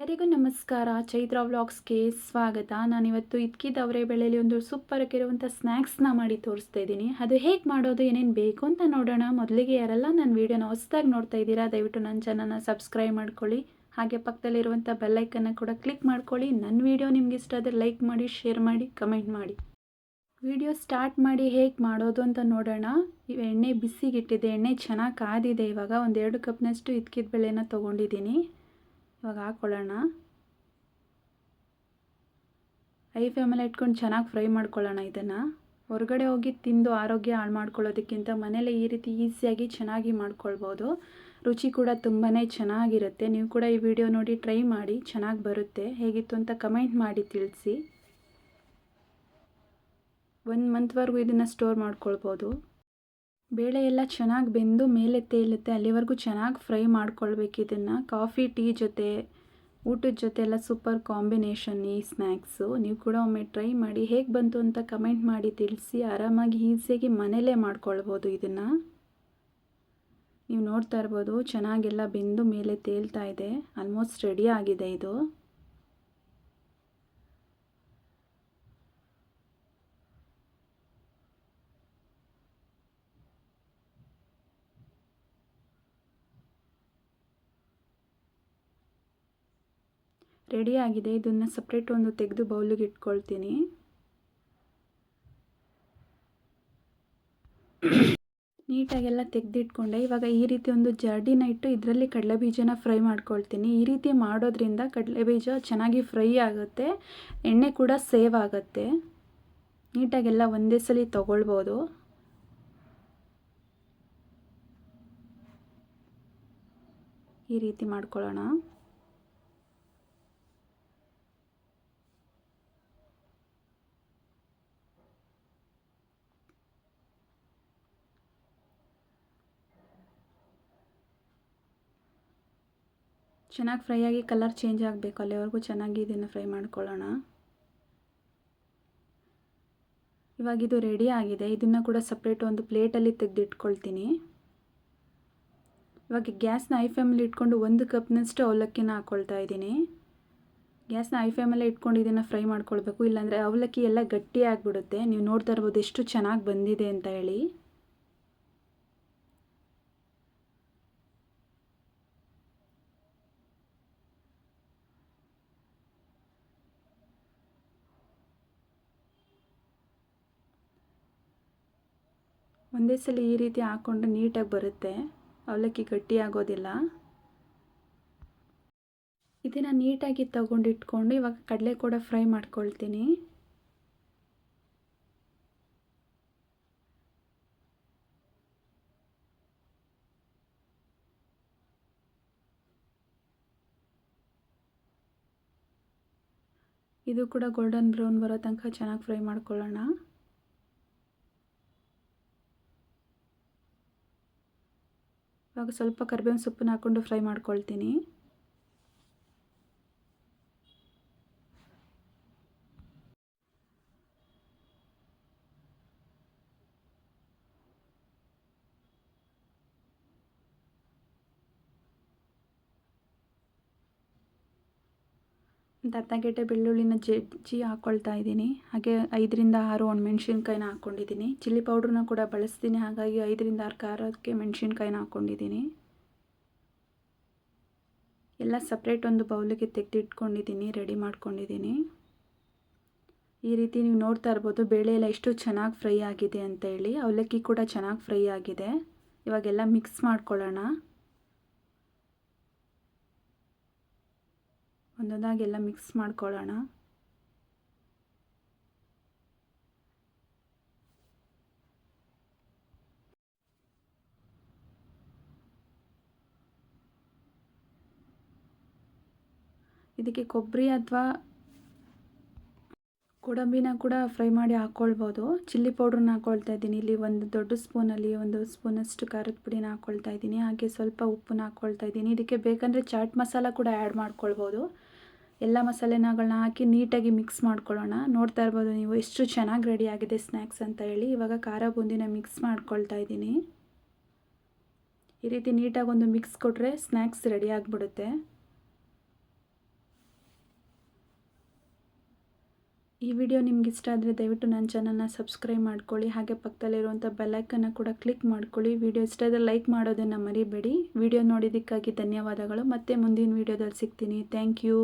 ಎಲ್ಲರಿಗೂ ನಮಸ್ಕಾರ. ಚೈತ್ರ ವ್ಲಾಗ್ಸ್ಗೆ ಸ್ವಾಗತ. ನಾನಿವತ್ತು ಇದ್ಕಿದವರೆ ಬೆಳೆಯಲ್ಲಿ ಒಂದು ಸೂಪರ್ ಆಗಿರುವಂಥ ಸ್ನ್ಯಾಕ್ಸ್ನ ಮಾಡಿ ತೋರಿಸ್ತಾ ಇದ್ದೀನಿ. ಅದು ಹೇಗೆ ಮಾಡೋದು, ಏನೇನು ಬೇಕು ಅಂತ ನೋಡೋಣ. ಮೊದಲಿಗೆ ಯಾರೆಲ್ಲ ನನ್ನ ವೀಡಿಯೋನ ಹೊಸದಾಗಿ ನೋಡ್ತಾ ಇದ್ದೀರಾ, ದಯವಿಟ್ಟು ನನ್ನ ಚಾನಲ್ನ ಸಬ್ಸ್ಕ್ರೈಬ್ ಮಾಡ್ಕೊಳ್ಳಿ. ಹಾಗೆ ಪಕ್ಕದಲ್ಲಿರುವಂಥ ಬೆಲ್ಲೈಕನ್ನು ಕೂಡ ಕ್ಲಿಕ್ ಮಾಡ್ಕೊಳ್ಳಿ. ನನ್ನ ವೀಡಿಯೋ ನಿಮ್ಗೆ ಇಷ್ಟ ಆದರೆ ಲೈಕ್ ಮಾಡಿ ಶೇರ್ ಮಾಡಿ ಕಮೆಂಟ್ ಮಾಡಿ. ವಿಡಿಯೋ ಸ್ಟಾರ್ಟ್ ಮಾಡಿ ಹೇಗೆ ಮಾಡೋದು ಅಂತ ನೋಡೋಣ. ಎಣ್ಣೆ ಬಿಸಿಗಿಟ್ಟಿದೆ, ಎಣ್ಣೆ ಚೆನ್ನಾಗಿ ಕಾದಿದೆ ಇವಾಗ. ಒಂದೆರಡು ಕಪ್ನಷ್ಟು ಇದ್ಕಿದ ಬೆಳೆನ ತೊಗೊಂಡಿದ್ದೀನಿ. ಇವಾಗ ಹಾಕ್ಕೊಳ್ಳೋಣ ಐ ಫ್ಲೇಮಲ್ಲಿ ಇಟ್ಕೊಂಡು ಚೆನ್ನಾಗಿ ಫ್ರೈ ಮಾಡ್ಕೊಳ್ಳೋಣ ಇದನ್ನು. ಹೊರಗಡೆ ಹೋಗಿ ತಿಂದು ಆರೋಗ್ಯ ಹಾಳು ಮಾಡ್ಕೊಳ್ಳೋದಕ್ಕಿಂತ ಮನೇಲೆ ಈ ರೀತಿ ಈಸಿಯಾಗಿ ಚೆನ್ನಾಗಿ ಮಾಡ್ಕೊಳ್ಬೋದು. ರುಚಿ ಕೂಡ ತುಂಬಾ ಚೆನ್ನಾಗಿರುತ್ತೆ. ನೀವು ಕೂಡ ಈ ವಿಡಿಯೋ ನೋಡಿ ಟ್ರೈ ಮಾಡಿ, ಚೆನ್ನಾಗಿ ಬರುತ್ತೆ. ಹೇಗಿತ್ತು ಅಂತ ಕಮೆಂಟ್ ಮಾಡಿ ತಿಳಿಸಿ. ಒಂದು ಮಂತ್ವರೆಗೂ ಇದನ್ನು ಸ್ಟೋರ್ ಮಾಡ್ಕೊಳ್ಬೋದು. ಬೇಳೆ ಎಲ್ಲ ಚೆನ್ನಾಗಿ ಬೆಂದು ಮೇಲೆ ತೇಲುತ್ತೆ, ಅಲ್ಲಿವರೆಗೂ ಚೆನ್ನಾಗಿ ಫ್ರೈ ಮಾಡ್ಕೊಳ್ಬೇಕು ಇದನ್ನು. ಕಾಫಿ, ಟೀ ಜೊತೆ, ಊಟದ ಜೊತೆ ಎಲ್ಲ ಸೂಪರ್ ಕಾಂಬಿನೇಷನ್ ಈ ಸ್ನ್ಯಾಕ್ಸು ನೀವು ಕೂಡ ಒಮ್ಮೆ ಟ್ರೈ ಮಾಡಿ, ಹೇಗೆ ಬಂತು ಅಂತ ಕಮೆಂಟ್ ಮಾಡಿ ತಿಳಿಸಿ. ಆರಾಮಾಗಿ ಈಸಿಯಾಗಿ ಮನೇಲೇ ಮಾಡ್ಕೊಳ್ಬೋದು ಇದನ್ನು. ನೀವು ನೋಡ್ತಾ ಇರ್ಬೋದು, ಚೆನ್ನಾಗೆಲ್ಲ ಬೆಂದು ಮೇಲೆ ತೇಲ್ತಾ ಇದೆ. ಆಲ್ಮೋಸ್ಟ್ ರೆಡಿ ಆಗಿದೆ ಇದು. ರೆಡಿ ಆಗಿದೆ. ಇದನ್ನು ಸಪ್ರೇಟ್ ಒಂದು ತೆಗೆದು ಬೌಲಿಗೆ ಇಟ್ಕೊಳ್ತೀನಿ. ನೀಟಾಗೆಲ್ಲ ತೆಗೆದಿಟ್ಕೊಂಡೆ. ಇವಾಗ ಈ ರೀತಿ ಒಂದು ಜರ್ಡಿನ ಇಟ್ಟು ಇದರಲ್ಲಿ ಕಡಲೆ ಬೀಜನ ಫ್ರೈ ಮಾಡ್ಕೊಳ್ತೀನಿ. ಈ ರೀತಿ ಮಾಡೋದ್ರಿಂದ ಕಡಲೆಬೀಜ ಚೆನ್ನಾಗಿ ಫ್ರೈ ಆಗುತ್ತೆ. ಎಣ್ಣೆ ಕೂಡ ಸೇವ್ ಆಗುತ್ತೆ. ನೀಟಾಗೆಲ್ಲ ಒಂದೇ ಸಲ ತೊಗೊಳ್ಬೋದು. ಈ ರೀತಿ ಮಾಡ್ಕೊಳ್ಳೋಣ. ಚೆನ್ನಾಗಿ ಫ್ರೈ ಆಗಿ ಕಲರ್ ಚೇಂಜ್ ಆಗಬೇಕು. ಅಲ್ಲಿವರೆಗೂ ಚೆನ್ನಾಗಿ ಇದನ್ನು ಫ್ರೈ ಮಾಡ್ಕೊಳ್ಳೋಣ. ಇವಾಗ ಇದು ರೆಡಿ ಆಗಿದೆ. ಇದನ್ನು ಕೂಡ ಸಪ್ರೇಟ್ ಒಂದು ಪ್ಲೇಟಲ್ಲಿ ತೆಗೆದಿಟ್ಕೊಳ್ತೀನಿ. ಇವಾಗ ಗ್ಯಾಸ್ನ ಐ ಫ್ಲೇಮಲ್ಲಿ ಇಟ್ಕೊಂಡು ಒಂದು ಕಪ್ನಷ್ಟು ಅವಲಕ್ಕಿನ ಹಾಕ್ಕೊಳ್ತಾ ಇದ್ದೀನಿ. ಗ್ಯಾಸ್ನ ಐ ಫ್ಲೇಮಲ್ಲೇ ಇಟ್ಕೊಂಡು ಇದನ್ನು ಫ್ರೈ ಮಾಡ್ಕೊಳ್ಬೇಕು. ಇಲ್ಲಾಂದರೆ ಅವಲಕ್ಕಿ ಎಲ್ಲ ಗಟ್ಟಿ ಆಗಿಬಿಡುತ್ತೆ. ನೀವು ನೋಡ್ತಾ ಇರ್ಬೋದು ಎಷ್ಟು ಚೆನ್ನಾಗಿ ಬಂದಿದೆ ಅಂತ ಹೇಳಿ. ಒಂದೇ ಸಲ ಈ ರೀತಿ ಹಾಕ್ಕೊಂಡು ನೀಟಾಗಿ ಬರುತ್ತೆ. ಅವಲಕ್ಕಿ ಗಟ್ಟಿಯಾಗೋದಿಲ್ಲ. ಇದನ್ನು ನೀಟಾಗಿ ತಗೊಂಡಿಟ್ಕೊಂಡು ಇವಾಗ ಕಡಲೆ ಕೂಡ ಫ್ರೈ ಮಾಡ್ಕೊಳ್ತೀನಿ. ಇದು ಕೂಡ ಗೋಲ್ಡನ್ ಬ್ರೌನ್ ಬರೋ ತನಕ ಚೆನ್ನಾಗಿ ಫ್ರೈ ಮಾಡ್ಕೊಳ್ಳೋಣ. ಇವಾಗ ಸ್ವಲ್ಪ ಕರ್ಬೇವಿನ ಸೊಪ್ಪನ್ನ ಹಾಕ್ಕೊಂಡು ಫ್ರೈ ಮಾಡ್ಕೊಳ್ತೀನಿ. ಒಂದು ಅರ್ಧ ಗೆಡ್ಡೆ ಬೆಳ್ಳುಳ್ಳಿನ ಜಜ್ಜಿ ಹಾಕ್ಕೊಳ್ತಾ ಇದ್ದೀನಿ. ಹಾಗೆ ಐದರಿಂದ ಆರು ಒಣಮೆಣ್ಸಿನ್ಕಾಯಿನ ಹಾಕ್ಕೊಂಡಿದ್ದೀನಿ ಚಿಲ್ಲಿ ಪೌಡ್ರನ್ನ ಕೂಡ ಬಳಸ್ತೀನಿ. ಹಾಗಾಗಿ ಐದರಿಂದ ಆರು ಖಾರಕ್ಕೆ ಮೆಣಸಿನ್ಕಾಯಿನ ಹಾಕ್ಕೊಂಡಿದ್ದೀನಿ ಎಲ್ಲ ಸಪ್ರೇಟ್ ಒಂದು ಬೌಲಿಗೆ ತೆಗೆದಿಟ್ಕೊಂಡಿದ್ದೀನಿ. ರೆಡಿ ಮಾಡ್ಕೊಂಡಿದ್ದೀನಿ. ಈ ರೀತಿ ನೀವು ನೋಡ್ತಾ ಇರ್ಬೋದು. ಬೇಳೆ ಎಲ್ಲ ಎಷ್ಟು ಚೆನ್ನಾಗಿ ಫ್ರೈ ಆಗಿದೆ ಅಂತ ಹೇಳಿ. ಅವಲಕ್ಕಿ ಕೂಡ ಚೆನ್ನಾಗಿ ಫ್ರೈ ಆಗಿದೆ. ಇವಾಗೆಲ್ಲ ಮಿಕ್ಸ್ ಮಾಡ್ಕೊಳ್ಳೋಣ. ಒಂದೊಂದಾಗೆಲ್ಲ ಮಿಕ್ಸ್ ಮಾಡ್ಕೊಳ್ಳೋಣ. ಇದಕ್ಕೆ ಕೊಬ್ಬರಿ ಅಥವಾ ಗೋಡಂಬಿನ ಕೂಡ ಫ್ರೈ ಮಾಡಿ ಹಾಕ್ಕೊಳ್ಬೋದು. ಚಿಲ್ಲಿ ಪೌಡ್ರನ್ನ ಹಾಕ್ಕೊಳ್ತಾ ಇದ್ದೀನಿ. ಇಲ್ಲಿ ಒಂದು ದೊಡ್ಡ ಸ್ಪೂನಲ್ಲಿ ಒಂದು ಸ್ಪೂನಷ್ಟು ಖಾರದ ಪುಡಿನ ಹಾಕ್ಕೊಳ್ತಾ ಇದ್ದೀನಿ. ಹಾಗೆ ಸ್ವಲ್ಪ ಉಪ್ಪನ್ನ ಹಾಕ್ಕೊಳ್ತಾ ಇದ್ದೀನಿ. ಇದಕ್ಕೆ ಬೇಕಂದರೆ ಚಾಟ್ ಮಸಾಲ ಕೂಡ ಆ್ಯಡ್ ಮಾಡ್ಕೊಳ್ಬೋದು. ಎಲ್ಲ ಮಸಾಲೆನಾಗಳನ್ನ ಹಾಕಿ ನೀಟಾಗಿ ಮಿಕ್ಸ್ ಮಾಡ್ಕೊಳ್ಳೋಣ. ನೋಡ್ತಾ ಇರ್ಬೋದು ನೀವು ಎಷ್ಟು ಚೆನ್ನಾಗಿ ರೆಡಿ ಆಗಿದೆ ಸ್ನ್ಯಾಕ್ಸ್ ಅಂತ ಹೇಳಿ. ಇವಾಗ ಖಾರ ಬೂಂದಿನ ಮಿಕ್ಸ್ ಮಾಡ್ಕೊಳ್ತಾ ಇದ್ದೀನಿ. ಈ ರೀತಿ ನೀಟಾಗಿ ಒಂದು ಮಿಕ್ಸ್ ಕೊಟ್ಟರೆ ಸ್ನ್ಯಾಕ್ಸ್ ರೆಡಿ ಆಗಿಬಿಡುತ್ತೆ. ಈ ವಿಡಿಯೋ ನಿಮ್ಗೆ ಇಷ್ಟ ಆದರೆ ದಯವಿಟ್ಟು ನನ್ನ ಚಾನಲ್ನ ಸಬ್ಸ್ಕ್ರೈಬ್ ಮಾಡ್ಕೊಳ್ಳಿ. ಹಾಗೆ ಪಕ್ಕದಲ್ಲಿರುವಂಥ ಬೆಲ್ಲೈಕನ್ನು ಕೂಡ ಕ್ಲಿಕ್ ಮಾಡ್ಕೊಳ್ಳಿ. ವಿಡಿಯೋ ಇಷ್ಟ ಆದರೆ ಲೈಕ್ ಮಾಡೋದನ್ನು ಮರಿಬೇಡಿ. ವಿಡಿಯೋ ನೋಡಿದ್ದಕ್ಕಾಗಿ ಧನ್ಯವಾದಗಳು. ಮತ್ತೆ ಮುಂದಿನ ವಿಡಿಯೋದಲ್ಲಿ ಸಿಗ್ತೀನಿ. Thank you